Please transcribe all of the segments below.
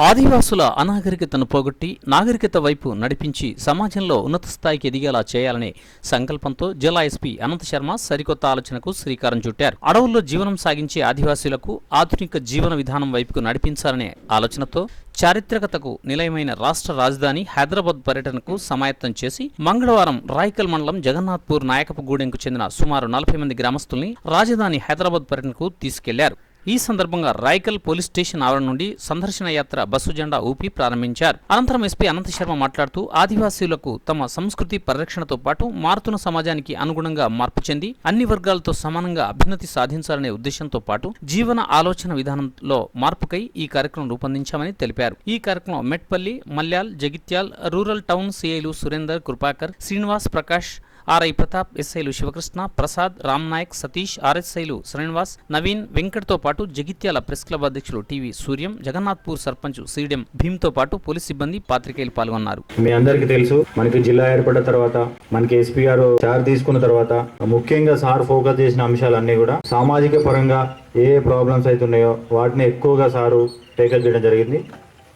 ఆదివాసుల అనాగరికతను పోగొట్టి నాగరికత వైపు నడిపించి సమాజంలో ఉన్నత స్థాయికి ఎదిగేలా చేయాలనే సంకల్పంతో జిల్లా ఎస్పీ అనంత శర్మ సరికొత్త ఆలోచనకు శ్రీకారం చుట్టారు. అడవుల్లో జీవనం సాగించే ఆదివాసులకు ఆధునిక జీవన విధానం వైపుకు నడిపించాలనే ఆలోచనతో చారిత్రకతకు నిలయమైన రాష్ట్ర రాజధాని హైదరాబాద్ పర్యటనకు సమాయత్తం చేసి మంగళవారం రాయకల్ మండలం జగన్నాథ్పూర్ నాయకపుగూడెంకు చెందిన సుమారు నలభై మంది గ్రామస్తుల్ని రాజధాని హైదరాబాద్ పర్యటనకు తీసుకెళ్ళారు. ఈ సందర్భంగా రాయకల్ పోలీస్ స్టేషన్ ఆవరణ నుండి సందర్శన యాత్ర బస్సు జెండా ఊపి ప్రారంభించారు. అనంతరం ఎస్పీ అనంత శర్మ మాట్లాడుతూ ఆదివాసీలకు తమ సంస్కృతి పరిరక్షణతో పాటు మారుతున్న సమాజానికి అనుగుణంగా మార్పు చెంది అన్ని వర్గాలతో సమానంగా అభ్యున్నతి సాధించాలనే ఉద్దేశంతో పాటు జీవన ఆలోచన విధానంలో మార్పుకై ఈ కార్యక్రమం రూపొందించామని తెలిపారు. ఈ కార్యక్రమం మెట్పల్లి మల్యాల్ జగిత్యాల్ రూరల్ టౌన్ సిఐలు సురేందర్ కృపాకర్ శ్రీనివాస్ ప్రకాష్ ఆర్ఐ ప్రతాప్ ఎస్ఐలు శివకృష్ణ ప్రసాద్ రామ్ నాయక్ సతీష్ ఆర్ఎస్ఐలు శ్రీనివాస్ నవీన్ వెంకట్తో పాటు జగిత్యాల ప్రెస్ క్లబ్ అధ్యక్షులు టీవీ సూర్యం జగన్నాథ్పూర్ సర్పంచ్ సీడెం భీమ్తో పాటు పోలీస్ సిబ్బంది పాత్రికేయులు పాల్గొన్నారు. మీ అందరికీ తెలుసు మనకి జిల్లా ఏర్పడిన తర్వాత మనకి ఎస్పీ గారు చార్ తీసుకున్న తర్వాత ముఖ్యంగా సార్ ఫోకస్ చేసిన అంశాలన్నీ కూడా సామాజిక పరంగా ఏ ఏ ప్రాబ్లమ్స్ అయితే ఉన్నాయో వాటిని ఎక్కువగా సారు టేకప్ చేయడం జరిగింది.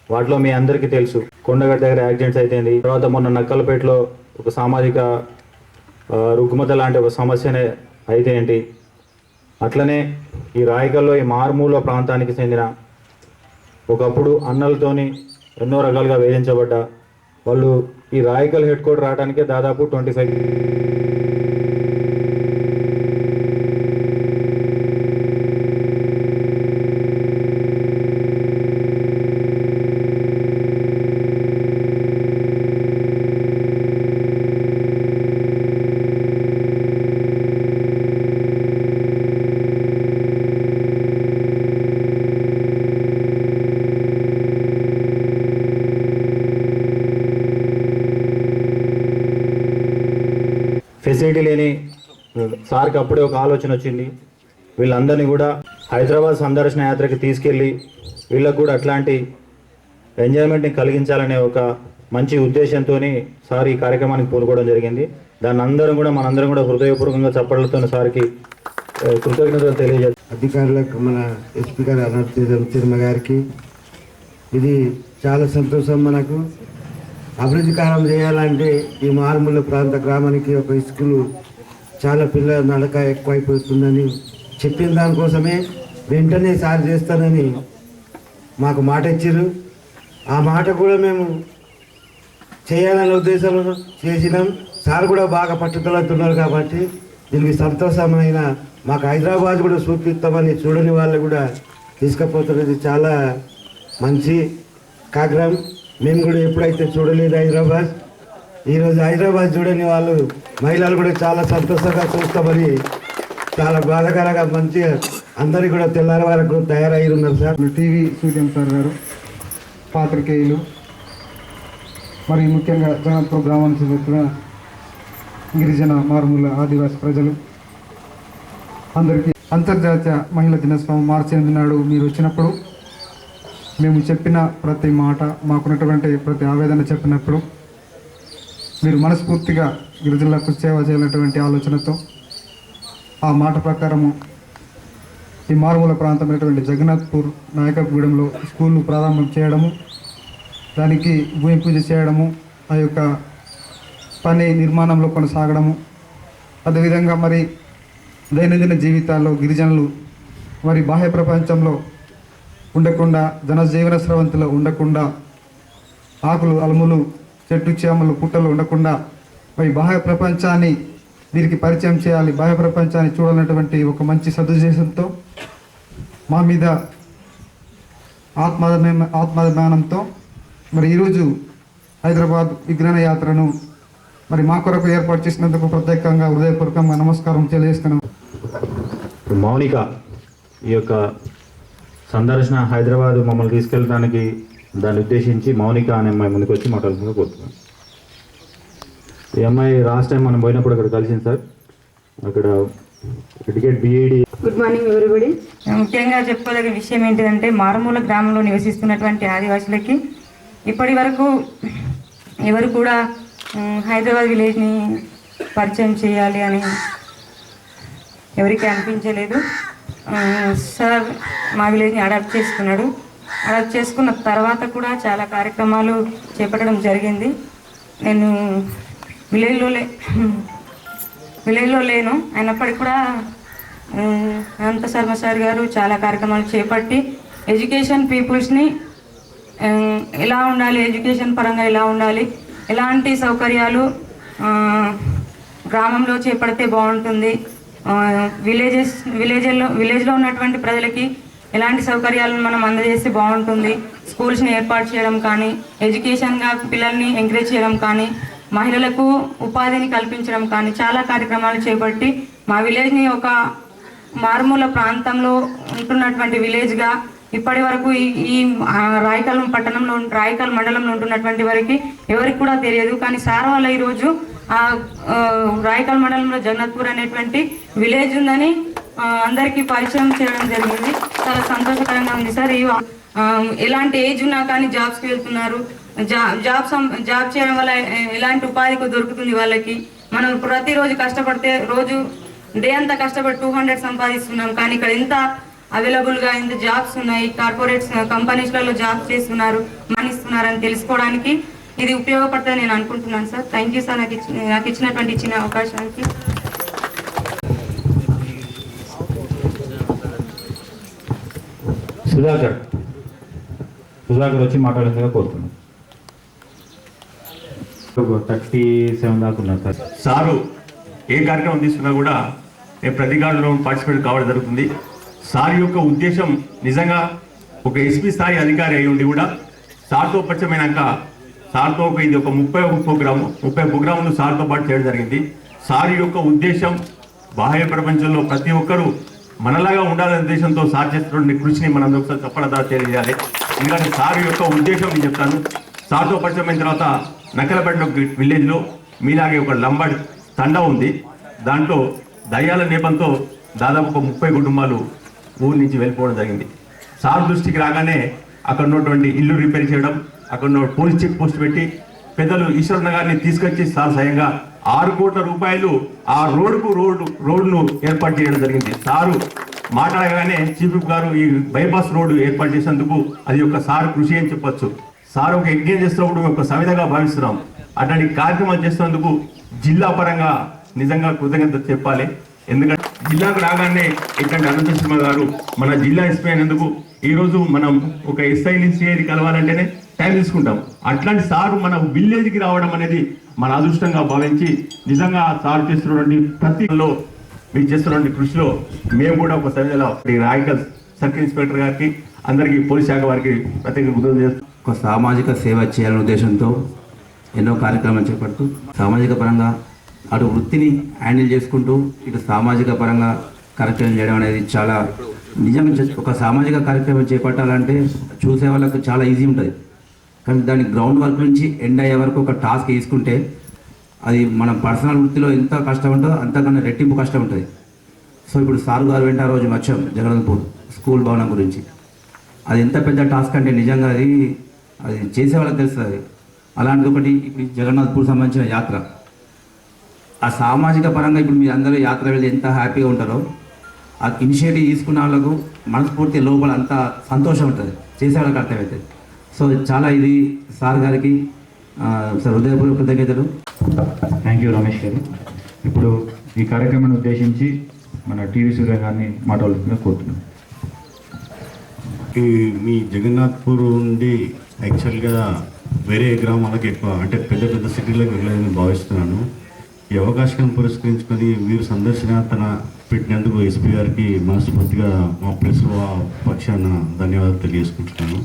వాటిలో మీ అందరికీ తెలుసు కొండగట్ట దగ్గర యాక్సిడెంట్స్ అయితేంది తర్వాత మొన్న నక్కలపేటలో ఒక సామాజిక రుగ్మత లాంటి ఒక సమస్యనే అయితే ఏంటి? అట్లనే ఈ రాయకల్లో ఈ మారుమూల ప్రాంతానికి చెందిన ఒకప్పుడు అన్నలతోని ఎన్నో రకాలుగా వేధించబడ్డ వాళ్ళు ఈ రాయకల్ హెడ్ కోర్ట్ రావడానికే దాదాపు ట్వంటీ ఫైవ్ ఫెసిలిటీ లేని సార్కి అప్పుడే ఒక ఆలోచన వచ్చింది. వీళ్ళందరినీ కూడా హైదరాబాద్ సందర్శన యాత్రకి తీసుకెళ్ళి వీళ్ళకు కూడా అట్లాంటి ఎంజాయ్మెంట్ని కలిగించాలనే ఒక మంచి ఉద్దేశంతో సార్ ఈ కార్యక్రమానికి పూనుకోవడం జరిగింది. దాన్ని అందరం కూడా మనందరం కూడా హృదయపూర్వకంగా చప్పట్లతో సార్కి కృతజ్ఞతలు తెలియజేస్తాం అధికారులకు మన ఎస్పీ గారు అనంత తిరుమ గారికి ఇది చాలా సంతోషం మనకు. అభివృద్ధి కారం చేయాలంటే ఈ మారుమూల ప్రాంత గ్రామానికి ఒక స్కూలు చాలా పిల్లల నడక ఎక్కువైపోతుందని చెప్పిన దానికోసమే వెంటనే సార్ చేస్తానని మాకు మాట ఇచ్చారు. ఆ మాట కూడా మేము చేయాలనే ఉద్దేశంలో చేసినాం. సార్ కూడా బాగా పట్టుదలతున్నారు కాబట్టి దీనికి సంతోషమైన మాకు హైదరాబాద్ కూడా చూపిస్తామని చూడని వాళ్ళు కూడా తీసుకుపోతున్నది చాలా మంచి కార్యక్రమం మేము కూడా ఎప్పుడైతే చూడలేదు హైదరాబాద్ ఈరోజు హైదరాబాద్ చూడని వాళ్ళు మహిళలు కూడా చాలా సంతోషంగా చూస్తామని చాలా బాధకరంగా మంచిగా అందరికీ కూడా తెల్లారి వరకు తయారై ఉన్నారు సార్ టీవీ సూర్యం సార్ గారు పాత్రికేయులు మరి ముఖ్యంగా జగన్పూర్ గ్రామానికి చెందిన గిరిజన మారుమూల ఆదివాసి ప్రజలు అందరికీ అంతర్జాతీయ మహిళా దినోత్సవం మార్చి ఎనిమిది నాడు మీరు వచ్చినప్పుడు మేము చెప్పిన ప్రతి మాట మాకున్నటువంటి ప్రతి ఆవేదన చెప్పినప్పుడు మీరు మనస్ఫూర్తిగా గిరిజనులకు సేవ చేయాలన్నటువంటి ఆలోచనతో ఆ మాట ప్రకారము ఈ మారుమూల ప్రాంతమైనటువంటి జగన్నాథ్పూర్ నాయకగూడెంలో స్కూల్ ప్రారంభం చేయడము దానికి భూమి పూజ చేయడము ఆ యొక్క పని నిర్మాణంలో కొనసాగడము. అదేవిధంగా మరి దైనందిన జీవితాల్లో గిరిజనులు మరి బాహ్య ప్రపంచంలో ఉండకుండా జనజీవన స్రవంతిలో ఉండకుండా ఆకులు అలుములు చెట్టు చేమలు పుట్టలు ఉండకుండా మరి బాహ్య ప్రపంచాన్ని వీరికి పరిచయం చేయాలి బాహ్య ప్రపంచాన్ని చూడాలన్నటువంటి ఒక మంచి సదుద్దేశంతో మా మీద ఆత్మాభిమా ఆత్మాభిమానంతో మరి ఈరోజు హైదరాబాద్ విజ్ఞాన యాత్రను మరి మా కొరకు ఏర్పాటు చేసినందుకు ప్రత్యేకంగా హృదయపూర్వకంగా నమస్కారం తెలియజేస్తున్నాం. మౌనిక ఈ యొక్క సందర్శన హైదరాబాద్ మమ్మల్ని తీసుకెళ్ళడానికి దాన్ని ఉద్దేశించి మౌనిక అనే అమ్మాయి ముందుకు వచ్చి మాట్లాడుతుందిగా కోరుతున్నాం ఈ అమ్మాయి లాస్ట్ టైం మనం పోయినప్పుడు అక్కడ కలిసింది సార్. అక్కడ టికెట్ బిఏడి గుడ్ మార్నింగ్ ఎవరిబడి ముఖ్యంగా చెప్పుకోదగిన విషయం ఏంటిదంటే మారుమూల గ్రామంలో నివసిస్తున్నటువంటి ఆదివాసులకి ఇప్పటి వరకు ఎవరు కూడా హైదరాబాద్ విలేజ్ని పరిచయం చేయాలి అని ఎవరికి అనిపించలేదు. సార్ మా విలేజ్ని అడాప్ట్ చేసుకున్నాడు. అడాప్ట్ చేసుకున్న తర్వాత కూడా చాలా కార్యక్రమాలు చేపట్టడం జరిగింది. నేను విలేజ్లో లే విలేజ్లో లేను. అయినప్పటికీ కూడా అనంత శర్మ సార్ గారు చాలా కార్యక్రమాలు చేపట్టి ఎడ్యుకేషన్ పీపుల్స్ని ఎలా ఉండాలి ఎడ్యుకేషన్ పరంగా ఎలా ఉండాలి ఎలాంటి సౌకర్యాలు గ్రామంలో చేపడితే బాగుంటుంది. విలేజెస్ విలేజ్లో విలేజ్లో ఉన్నటువంటి ప్రజలకి ఎలాంటి సౌకర్యాలను మనం అందజేస్తే బాగుంటుంది? స్కూల్స్ని ఏర్పాటు చేయడం కానీ ఎడ్యుకేషన్గా పిల్లల్ని ఎంకరేజ్ చేయడం కానీ మహిళలకు ఉపాధిని కల్పించడం కానీ చాలా కార్యక్రమాలు చేపట్టి మా విలేజ్ని ఒక మారుమూల ప్రాంతంలో ఉంటున్నటువంటి విలేజ్గా ఇప్పటి వరకు ఈ ఈ రాయకల్ పట్టణంలో రాయకల్ మండలంలో ఉంటున్నటువంటి వారికి ఎవరికి కూడా తెలియదు. కానీ సార్ వాళ్ళ ఈరోజు ఆ రాయకల్ మండలంలో జగన్నాథ్పూర్ అనేటువంటి విలేజ్ ఉందని అందరికీ పరిచయం చేయడం జరిగింది. చాలా సంతోషకరంగా ఉంది సార్. ఈ ఎలాంటి ఏజ్ ఉన్నా కానీ జాబ్స్కి వెళ్తున్నారు. జాబ్ జాబ్ సం- జాబ్ చేయడం వల్ల ఎలాంటి ఉపాధి దొరుకుతుంది వాళ్ళకి? మనం ప్రతిరోజు కష్టపడితే రోజు డే అంతా కష్టపడి టూ హండ్రెడ్ సంపాదిస్తున్నాం. కానీ ఇక్కడ ఎంత అవైలబుల్గా ఇంత జాబ్స్ ఉన్నాయి. కార్పొరేట్స్ కంపెనీస్లలో జాబ్స్ చేస్తున్నారు మానిస్తున్నారు అని తెలుసుకోవడానికి ఇది ఉపయోగపడుతుంది నేను అనుకుంటున్నాను సార్. Thank you sir. నాకు ఇచ్చిన నాకు ఇచ్చినటువంటి ఇచ్చిన అవకాశానికి. సుధాకర్. సుధాకర్ వచ్చి మాట్లాడేందుగా కోరుతున్నాను. థర్టీ సెవెన్ దాకా ఉన్నారు సార్. సారు ఏ కార్యక్రమం తీసుకున్నా కూడా నేను ప్రతి కార్డులో పార్టిసిపేట్ కావడం జరుగుతుంది. సార్ యొక్క ఉద్దేశం నిజంగా ఒక ఎస్పీ స్థాయి అధికారి అయి ఉండి కూడా సార్తో పరిచయమైనాక సార్తో ఒక ఇది ఒక ముప్పై ఒక ప్రోగ్రాము ముప్పై ప్రోగ్రాములు సార్తో పాటు చేయడం జరిగింది. సార్ యొక్క ఉద్దేశం బాహ్య ప్రపంచంలో ప్రతి ఒక్కరూ మనలాగా ఉండాలనే ఉద్దేశంతో సార్ చేస్తున్న కృషిని మనం ఒకసారి చెప్పడం తెలియజేయాలి ఎందుకంటే సార్ యొక్క ఉద్దేశం నేను చెప్తాను. సార్తో పరిచయమైన తర్వాత నకలపేట విలేజ్లో మీలాగే ఒక లంబాడి తండ ఉంది. దాంట్లో దయ్యాల నేపంతో దాదాపు ఒక ముప్పై కుటుంబాలు ఊరి నుంచి వెళ్ళిపోవడం జరిగింది. సార్ దృష్టికి రాగానే అక్కడ ఉన్నటువంటి ఇల్లు రిపేర్ చేయడం అక్కడ పోలీస్ చెక్ పోస్ట్ పెట్టి పెద్దలు ఈశ్వరన్న గారిని తీసుకొచ్చి సార్ స్వయంగా ఆరు కోట్ల రూపాయలు ఆ రోడ్డుకు రోడ్డు రోడ్డును ఏర్పాటు చేయడం జరిగింది. సారు మాట్లాడగానే చీఫ్ గారు ఈ బైపాస్ రోడ్డు ఏర్పాటు చేసినందుకు అది ఒక సార్ కృషి అని చెప్పొచ్చు. సార్ ఒక యజ్ఞం చేస్తున్నప్పుడు ఒక సవిధంగా భావిస్తున్నాం. అట్లాంటి కార్యక్రమాలు చేస్తున్నందుకు జిల్లా పరంగా నిజంగా కృతజ్ఞత చెప్పాలి. ఎందుకంటే జిల్లాకు రాగానే ఇట్లాంటి అనంత శర్మ గారు మన జిల్లా ఎస్పీ అయినందుకు ఈరోజు మనం ఒక ఎస్ఐ నుంచి కలవాలంటేనే టైం తీసుకుంటాం. అట్లాంటి సార్ మన విలేజ్కి రావడం అనేది మన అదృష్టంగా భావించి నిజంగా సార్ చేస్తున్నటువంటి ప్రతిలో మీరు చేస్తున్నటువంటి కృషిలో మేము కూడా ఒక సమితిలో రాయకల్ సర్కిల్ ఇన్స్పెక్టర్ గారికి అందరికీ పోలీస్ శాఖ వారికి ప్రత్యేక కృతజ్ఞతలు చేస్తాం ఒక సామాజిక సేవ చేయాలనే ఉద్దేశంతో ఎన్నో కార్యక్రమాలు చేపడుతూ సామాజిక పరంగా అటు వృత్తిని హ్యాండిల్ చేసుకుంటూ ఇటు సామాజిక పరంగా కార్యక్రమం చేయడం అనేది చాలా నిజంగా ఒక సామాజిక కార్యక్రమం చేపట్టాలంటే చూసే వాళ్ళకు చాలా ఈజీ ఉంటుంది. కానీ దాని గ్రౌండ్ వర్క్ నుంచి ఎండ్ అయ్యే వరకు ఒక టాస్క్ తీసుకుంటే అది మన పర్సనల్ వృత్తిలో ఎంత కష్టం ఉంటుందో అంతకన్నా రెట్టింపు కష్టం ఉంటుంది. సో ఇప్పుడు సార్ గారు వెంట ఆ రోజు వచ్చాం జగన్పూర్ స్కూల్ భవనం గురించి. అది ఎంత పెద్ద టాస్క్ అంటే నిజంగా అది అది చేసే వాళ్ళకి తెలుస్తుంది అలాంటిది ఒకటి ఇప్పుడు జగన్నాథ్పూర్ సంబంధించిన యాత్ర. ఆ సామాజిక పరంగా ఇప్పుడు మీరు అందరూ యాత్ర వెళ్ళి ఎంత హ్యాపీగా ఉంటారో ఆ ఇనిషియేటివ్ తీసుకున్న వాళ్ళకు మనస్ఫూర్తి లోపల అంత సంతోషం ఉంటుంది. చేసే వాళ్ళకి అర్థమవుతుంది సో చాలా ఇది సార్ గారికి ఆ, సార్ హృదయపూర్వక కృతజ్ఞతలు. థ్యాంక్ యూ రమేష్ గారు. ఇప్పుడు ఈ కార్యక్రమాన్ని ఉద్దేశించి మన టీవీ సూర్య గారిని మాట్లాడుతుందిగా కోరుతున్నాను ఈ మీ జగన్నాథ్పూర్ నుండి యాక్చువల్గా వేరే గ్రామాలకు ఎక్కువ అంటే పెద్ద పెద్ద సిటీలకు వెళ్ళాలని భావిస్తున్నాను. ఈ అవకాశాన్ని పురస్కరించుకొని మీరు సందర్శన తన పెట్టినందుకు ఎస్పీ గారికి మనస్ఫూర్తిగా మా ప్రెస్ పక్షాన ధన్యవాదాలు తెలియజేసుకుంటున్నాను.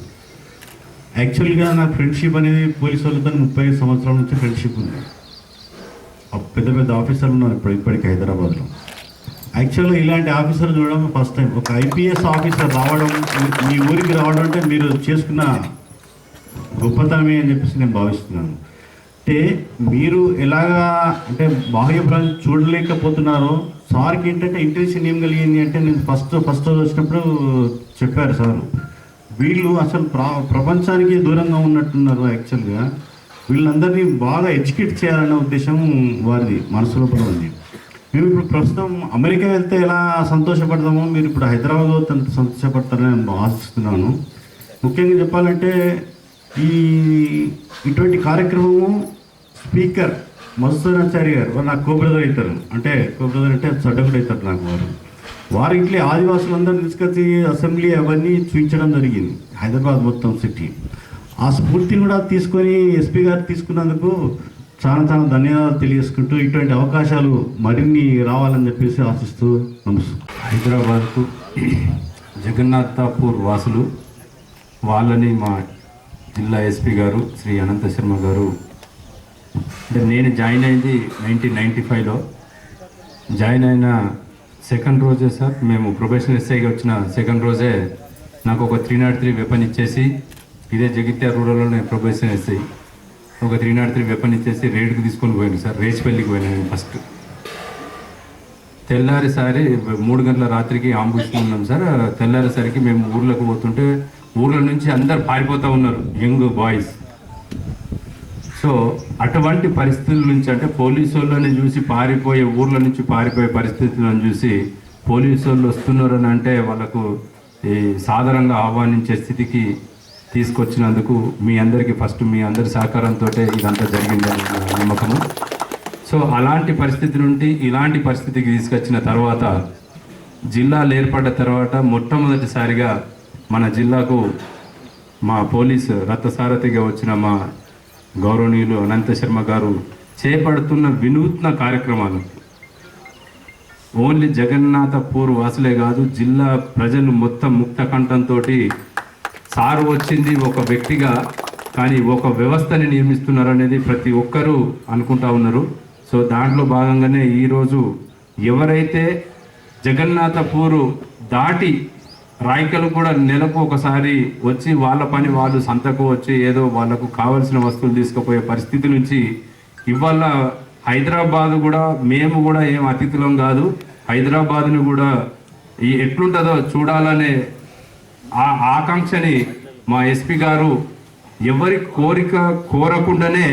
యాక్చువల్గా నా ఫ్రెండ్షిప్ అనేది పోలీసు వాళ్ళతో ముప్పై ఐదు సంవత్సరాల నుంచి ఫ్రెండ్షిప్ ఉంది. పెద్ద పెద్ద ఆఫీసర్లు ఉన్నారు ఇప్పుడు ఇప్పటికి హైదరాబాద్లో. యాక్చువల్గా ఇలాంటి ఆఫీసర్ చూడడం ఫస్ట్ టైం. ఒక ఐపీఎస్ ఆఫీసర్ రావడం మీ- ఊరికి రావడం అంటే మీరు చేసుకున్న గొప్పతనమే అని చెప్పేసి నేను భావిస్తున్నాను. అంటే మీరు ఎలాగా అంటే బాహ్య ప్రాంతం చూడలేకపోతున్నారో సార్కి ఏంటంటే ఇంటెన్షన్ ఏం కలిగింది అంటే నేను ఫస్ట్ ఫస్ట్ వచ్చినప్పుడు చెప్పారు సార్. వీళ్ళు అసలు ప్ర ప్రపంచానికి దూరంగా ఉన్నట్టున్నారు యాక్చువల్గా. వీళ్ళందరినీ బాగా ఎడ్యుకేట్ చేయాలనే ఉద్దేశం వారిది మనసు లోపల ఉంది. మేము ఇప్పుడు ప్రస్తుతం అమెరికా వెళ్తే ఎలా సంతోషపడతామో మీరు ఇప్పుడు హైదరాబాద్ అంత సంతోషపడతారని నేను ఆశిస్తున్నాను. ముఖ్యంగా చెప్పాలంటే ఈ ఇటువంటి కార్యక్రమము స్పీకర్ మధుసూదనాచారి గారు వారు నాకు కోబ్రదర్ అవుతారు. అంటే కోబ్రదర్ అంటే చడ్డకుడు అవుతారు నాకు వారు. వారు ఇట్లే ఆదివాసులందరినీ తీసుకొచ్చి అసెంబ్లీ అవన్నీ చూపించడం జరిగింది హైదరాబాద్ మొత్తం సిటీ. ఆ స్ఫూర్తిని కూడా తీసుకొని ఎస్పీ గారు తీసుకున్నందుకు చాలా చాలా ధన్యవాదాలు తెలియజేసుకుంటూ ఇటువంటి అవకాశాలు మరిన్ని రావాలని చెప్పేసి ఆశిస్తూ నమస్కారం. హైదరాబాద్కు జగన్నాథాపూర్ వాసులు వాళ్ళని మా జిల్లా ఎస్పీ గారు శ్రీ అనంత శర్మ గారు అంటే నేను జాయిన్ అయింది నైన్టీన్ నైంటీ ఫైవ్లో. జాయిన్ అయిన సెకండ్ రోజే సార్. మేము ప్రొఫెషనల్ ఎస్ఐగా వచ్చిన సెకండ్ రోజే నాకు ఒక త్రీ నాట్ త్రీ వెపన్ ఇచ్చేసి ఇదే జగిత్యాల రూరల్లోనే ప్రొఫెషనల్ ఎస్ఐ. ఒక త్రీ నాట్ త్రీ వెపన్ ఇచ్చేసి రేడ్కి తీసుకొని పోయాను సార్. రేచిపల్లికి పోయాను ఫస్ట్ తెల్లారిసారి మూడు గంటల రాత్రికి ఆంబులెన్స్ ఉన్నాం సార్. తెల్లారేసరికి మేము ఊర్లోకి పోతుంటే ఊర్ల నుంచి అందరు పారిపోతూ ఉన్నారు. Young boys. సో అటువంటి పరిస్థితుల నుంచి అంటే పోలీసు వాళ్ళని చూసి పారిపోయే ఊర్ల నుంచి పారిపోయే పరిస్థితులను చూసి పోలీసు వాళ్ళు వస్తున్నారని అంటే వాళ్ళకు ఈ సాధారణంగా ఆహ్వానించే స్థితికి తీసుకొచ్చినందుకు మీ అందరికీ ఫస్ట్ మీ అందరి సహకారంతో ఇదంతా జరిగిందని నా నమ్మకము. సో అలాంటి పరిస్థితి నుండి ఇలాంటి పరిస్థితికి తీసుకొచ్చిన తర్వాత జిల్లాలు ఏర్పడ్డ తర్వాత మొట్టమొదటిసారిగా మన జిల్లాకు మా పోలీసు రథసారథిగా వచ్చిన మా గౌరవనీయులు అనంత శర్మ గారు చేపడుతున్న వినూత్న కార్యక్రమాలు. ఓన్లీ జగన్నాథపూర్ వాసులే కాదు జిల్లా ప్రజలు మొత్తం ముక్త కంఠంతో సారు వచ్చింది ఒక వ్యక్తిగా కానీ ఒక వ్యవస్థని నిర్మిస్తున్నారు అనేది ప్రతి ఒక్కరూ అనుకుంటా ఉన్నారు. సో దాంట్లో భాగంగానే ఈరోజు ఎవరైతే జగన్నాథపూరు దాటి రాయికలు కూడా నెలకు ఒకసారి వచ్చి వాళ్ళ పని వాళ్ళు సంతకు వచ్చి ఏదో వాళ్ళకు కావలసిన వస్తువులు తీసుకుపోయే పరిస్థితి నుంచి ఇవాళ హైదరాబాద్ కూడా మేము కూడా ఏం అతిథులం కాదు. హైదరాబాద్ను కూడా ఈ ఎట్లుంటుందో చూడాలనే ఆ ఆకాంక్షని మా ఎస్పీ గారు ఎవరి కోరిక కోరకుండానే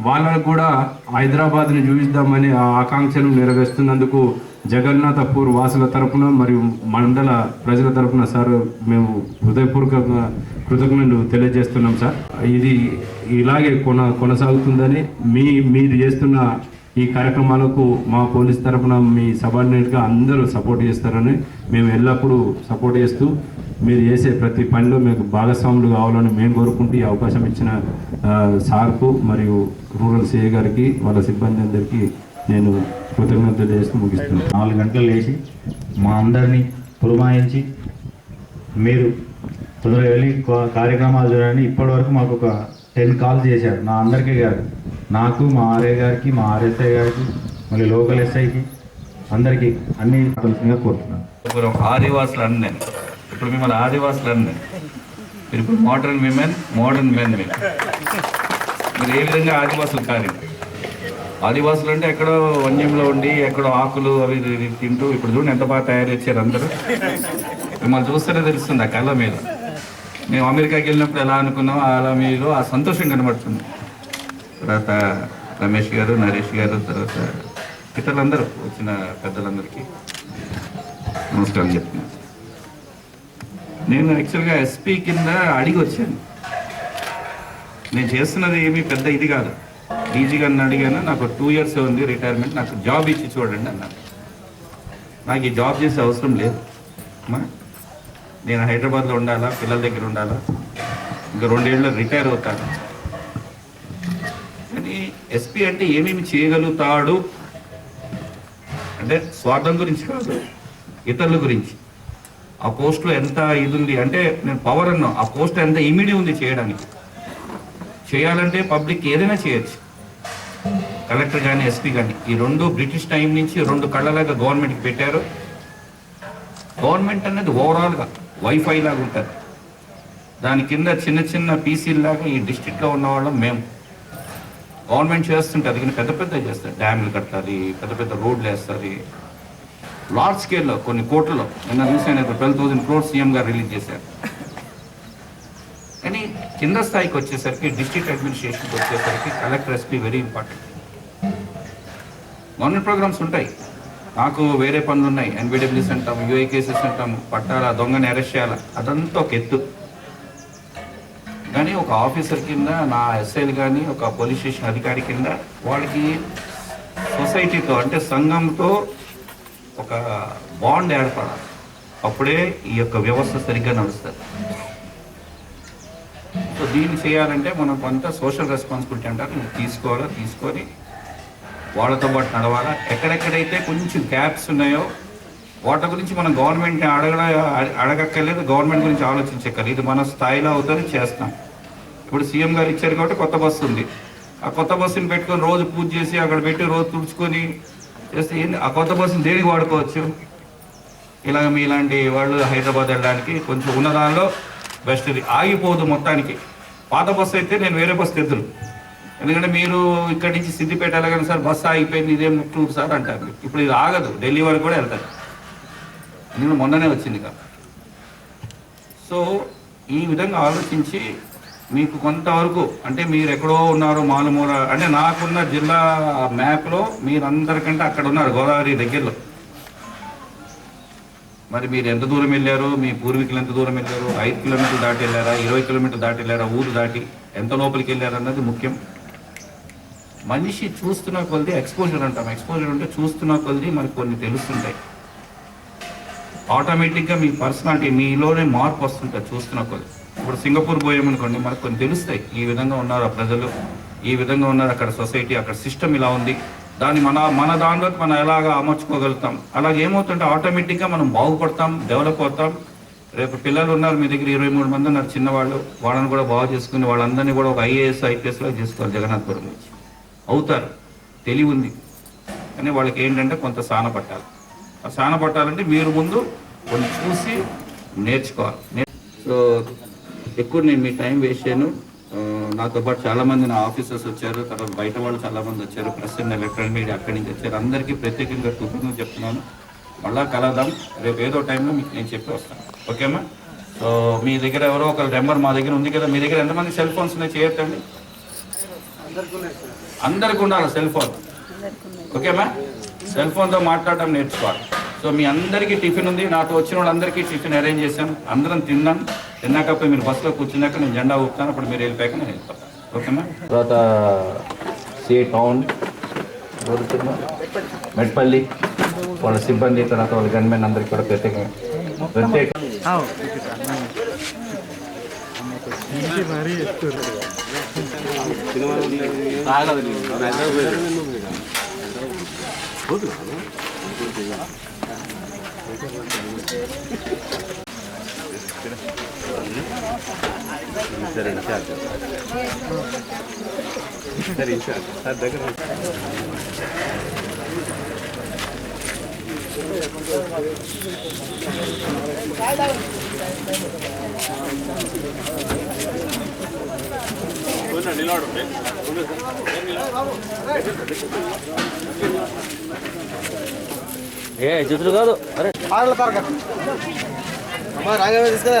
వాళ్ళకు కూడా హైదరాబాద్ని చూపిద్దామని ఆ ఆకాంక్షను నెరవేరుస్తున్నందుకు జగన్నాథపూర్ వాసుల తరపున మరియు మండల ప్రజల తరపున సార్ మేము హృదయపూర్వకంగా కృతజ్ఞతలు తెలియజేస్తున్నాం సార్. ఇది ఇలాగే కొన కొనసాగుతుందని మీ మీరు చేస్తున్న ఈ కార్యక్రమాలకు మా పోలీస్ తరఫున మీ సబార్డినేట్గా అందరూ సపోర్ట్ చేస్తారని మేము ఎల్లప్పుడూ సపోర్ట్ చేస్తూ మీరు చేసే ప్రతి పనిలో మీకు భాగస్వాములు కావాలని మేము కోరుకుంటూ ఈ అవకాశం ఇచ్చిన సార్కు మరియు రూరల్ సిఏ గారికి వాళ్ళ సిబ్బంది అందరికీ నేను కృతజ్ఞత తెలియజేస్తూ ముగిస్తున్నాను నాలుగు గంటలు లేచి మా అందరినీ పురమాయించి మీరు తొందరగా వెళ్ళి కా- కార్యక్రమాలు చూడండి. ఇప్పటివరకు మాకు ఒక టెన్ కాల్స్ చేశారు. నా అందరికీ కాదు. నాకు మా ఆర్ఏ గారికి మా ఆర్ఎస్ఐ గారికి మళ్ళీ లోకల్ ఎస్ఐకి అందరికీ అన్ని తెలిసిందిగా కోరుతున్నాను. ఇప్పుడు ఆదివాసులు అన్ని నేను ఇప్పుడు మిమ్మల్ని ఆదివాసులు అన్ని నేను మీరు ఇప్పుడు మోడర్న్ విమెన్ మోడర్న్ మెన్ మీరు మీరు ఏ విధంగా ఆదివాసులు కాదు ఆదివాసులు అంటే ఎక్కడో వన్యంలో ఉండి ఎక్కడో ఆకులు అవి తింటూ ఇప్పుడు చూడండి ఎంత బాగా తయారు చేశారు అందరూ. మిమ్మల్ని చూస్తేనే తెలుస్తుంది ఆ కళ్ళ మీద. మేము అమెరికాకి వెళ్ళినప్పుడు ఎలా అనుకున్నాం అలా మీలో ఆ సంతోషం కనబడుతుంది. తర్వాత రమేష్ గారు నరేష్ గారు తర్వాత ఇతరులందరూ వచ్చిన పెద్దలందరికీ నమస్కారం చెప్తున్నాను నేను యాక్చువల్గా ఎస్పీ కింద అడిగి వచ్చాను నేను చేస్తున్నది ఏమీ పెద్ద ఇది కాదు. డీజీ గారిని అడిగాను నాకు టూ ఇయర్స్ ఉంది రిటైర్మెంట్ నాకు జాబ్ ఇచ్చి చూడండి అన్నాను నాకు ఈ జాబ్ చేసే అవసరం లేదు. అమ్మా నేను హైదరాబాద్లో ఉండాలా పిల్లల దగ్గర ఉండాలా? ఇంకా రెండేళ్ళు రిటైర్ అవుతాను. కానీ ఎస్పీ అంటే ఏమేమి చేయగలుగుతాడు? అంటే స్వార్థం గురించి కాదు ఇతరుల గురించి. ఆ పోస్ట్లో ఎంత ఇది ఉంది అంటే నేను పవర్ అన్నా ఆ పోస్ట్ ఎంత ఇమిడి ఉంది చేయడానికి. చేయాలంటే పబ్లిక్ ఏదైనా చేయొచ్చు. కలెక్టర్ కానీ ఎస్పీ కానీ ఈ రెండు బ్రిటిష్ టైం నుంచి రెండు కళ్ళలాగా గవర్నమెంట్కి పెట్టారు. గవర్నమెంట్ అనేది ఓవరాల్గా వైఫై లాగా ఉంటుంది. దాని కింద చిన్న చిన్న పీసీల లాగా ఈ డిస్ట్రిక్ట్లో ఉన్న వాళ్ళం మేము. గవర్నమెంట్ చేస్తుంటే అది కానీ పెద్ద పెద్ద చేస్తారు డ్యామ్లు కట్టాలి పెద్ద పెద్ద రోడ్లు వేస్తారు లార్జ్ స్కేల్లో కొన్ని కోట్లలో నిన్న చూసాను ట్వెల్వ్ థౌసండ్ క్రోడ్ సీఎం గారు రిలీజ్ చేశారు. కింద స్థాయికి వచ్చేసరికి డిస్ట్రిక్ట్ అడ్మినిస్ట్రేషన్కి వచ్చేసరికి collector SP very important. Government programs ఉంటాయి. నాకు వేరే పనులు ఉన్నాయి. ఎన్బిడబ్ల్యూస్ అంటాం యూఐ కేసెస్ అంటాం పట్టాల దొంగని అరెస్ట్ చేయాలా? అదంతా ఒక ఎత్తు. కానీ ఒక ఆఫీసర్ కింద నా ఎస్ఐలు కానీ ఒక పోలీస్ స్టేషన్ అధికారి కింద వాళ్ళకి సొసైటీతో అంటే సంఘంతో ఒక బాండ్ ఏర్పడాలి. అప్పుడే ఈ యొక్క వ్యవస్థ సరిగ్గా నడుస్తుంది. దీన్ని చేయాలంటే మనం కొంత సోషల్ రెస్పాన్సిబిలిటీ అంటారు. నువ్వు తీసుకోవాలా తీసుకొని వాళ్ళతో పాటు నడవాలా. ఎక్కడెక్కడైతే కొంచెం గ్యాప్స్ ఉన్నాయో వాటి గురించి మనం గవర్నమెంట్ అడగ అడగక్కర్లేదు గవర్నమెంట్ గురించి ఆలోచించక్కర్లేదు. ఇది మన స్థాయిలో అవుతుంది చేస్తాం. ఇప్పుడు సీఎం గారు ఇచ్చారు కాబట్టి కొత్త బస్సు ఉంది. ఆ కొత్త బస్సుని పెట్టుకొని రోజు పూజ చేసి అక్కడ పెట్టి రోజు తుడుచుకొని చేస్తే ఏంది? ఆ కొత్త బస్సుని దేనికి వాడుకోవచ్చు? ఇలాగ మీలాంటి వాళ్ళు హైదరాబాద్ వెళ్ళడానికి కొంచెం ఉన్న దానిలో బెస్ట్ ఇది. ఆగిపోదు మొత్తానికి. పాత బస్సు అయితే నేను వేరే బస్సు తెద్దును ఎందుకంటే మీరు ఇక్కడి నుంచి సిద్దిపేట వెళ్ళగానే సార్ బస్సు ఆగిపోయింది ఇదేం ముక్కు సార్ అంటారు. ఇప్పుడు ఇది ఆగదు ఢిల్లీ వరకు కూడా వెళ్తారు. నేను మొన్ననే వచ్చింది కదా సో ఈ విధంగా ఆలోచించి మీకు కొంతవరకు అంటే మీరు ఎక్కడో ఉన్నారు మాలుమూల అంటే నాకున్న జిల్లా మ్యాప్లో మీరందరికంటే అక్కడ ఉన్నారు గోదావరి దగ్గరలో. మరి మీరు ఎంత దూరం వెళ్ళారు? మీ పూర్వీకులు ఎంత దూరం వెళ్ళారు? ఐదు కిలోమీటర్లు దాటి వెళ్ళారా? ఇరవై కిలోమీటర్లు దాటి వెళ్ళారా? ఊరు దాటి ఎంత లోపలికి వెళ్ళారన్నది ముఖ్యం. మనిషి చూస్తున్న కొలది ఎక్స్పోజర్ అంటాం. ఎక్స్పోజర్ అంటే చూస్తున్న కొలది మనకు కొన్ని తెలుస్తుంటాయి. ఆటోమేటిక్గా మీ పర్సనాలిటీ మీలోనే మార్పు వస్తుంటుంది చూస్తున్న కొద్ది ఇప్పుడు సింగపూర్ పోయామనుకోండి మనకు కొన్ని తెలుస్తాయి. ఈ విధంగా ఉన్నారు ఆ ప్రజలు. ఈ విధంగా ఉన్నారు అక్కడ సొసైటీ అక్కడ సిస్టమ్ ఇలా ఉంది. దాన్ని మన మన దానిలో మనం ఎలాగా అమర్చుకోగలుగుతాం? అలాగే ఏమవుతుంటే ఆటోమేటిక్గా మనం బాగుపడతాం డెవలప్ అవుతాం. రేపు పిల్లలు ఉన్నారు మీ దగ్గర ఇరవై మూడు మంది ఉన్నారు చిన్నవాళ్ళు. వాళ్ళని కూడా బాగు చేసుకుని వాళ్ళందరినీ కూడా ఒక ఐఏఎస్ ఐపీఎస్లో చేసుకోవాలి జగన్నాథపురం నుంచి. అవుతారు. తెలివి ఉంది కానీ వాళ్ళకి ఏంటంటే కొంత సాన పట్టాలి. ఆ సాన పట్టాలంటే మీరు ముందు కొన్ని చూసి నేర్చుకోవాలి. సో ఎక్కువ నేను మీ టైం వేస్ట్ చేయను. నాతో పాటు చాలా మంది నా ఆఫీసర్స్ వచ్చారు తర్వాత బయట వాళ్ళు చాలా మంది వచ్చారు ప్రెస్ అండ్ ఎలక్ట్రానిక్ మీడియా అక్కడి నుంచి వచ్చారు. అందరికీ ప్రత్యేకంగా కృతజ్ఞతలు చెప్తున్నాను. మళ్ళా కలదాం రేపు ఏదో టైంలో మీకు నేను చెప్పి వస్తాను. ఓకేమా సో మీ దగ్గర ఎవరో ఒక నెంబర్ మా దగ్గర ఉంది కదా మీ దగ్గర ఎంతమంది సెల్ ఫోన్స్ ఉన్నాయి చేయొచ్చండి అందరికి ఉండాలి సెల్ ఫోన్. ఓకేమా సెల్ ఫోన్తో మాట్లాడటం నేర్చుకోవాలి. సో మీ అందరికీ టిఫిన్ ఉంది. నాతో వచ్చిన వాళ్ళందరికీ టిఫిన్ అరేంజ్ చేశాను. అందరం తిన్నాం. తిన్నాకపోయి మీరు బస్సులో కూర్చున్నాక నేను జెండా ఊపుతాను అప్పుడు మీరు వెళ్ళిపోయాక నేను వెళ్తాను ఓకేమా తర్వాత సి టౌన్ మెట్పల్లి వాళ్ళ సిబ్బంది తర్వాత వాళ్ళ గన్మెన్ అందరికీ కూడా ప్రత్యేకంగా ప్రత్యేక sir incharge sir incharge sir దగ్గర ఏ జుతులు కాదు. అరే. ఆడల తరగతి అమ్మా రాగా తీసుకురా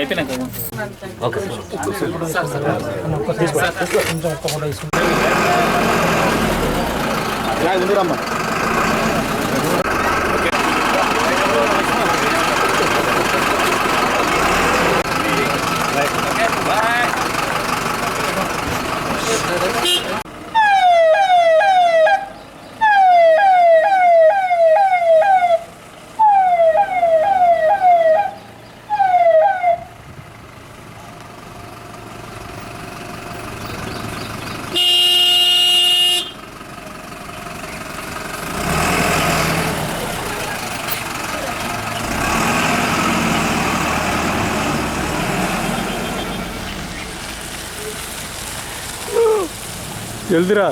అయిపోయినాక ఓకే. జల్దీ రా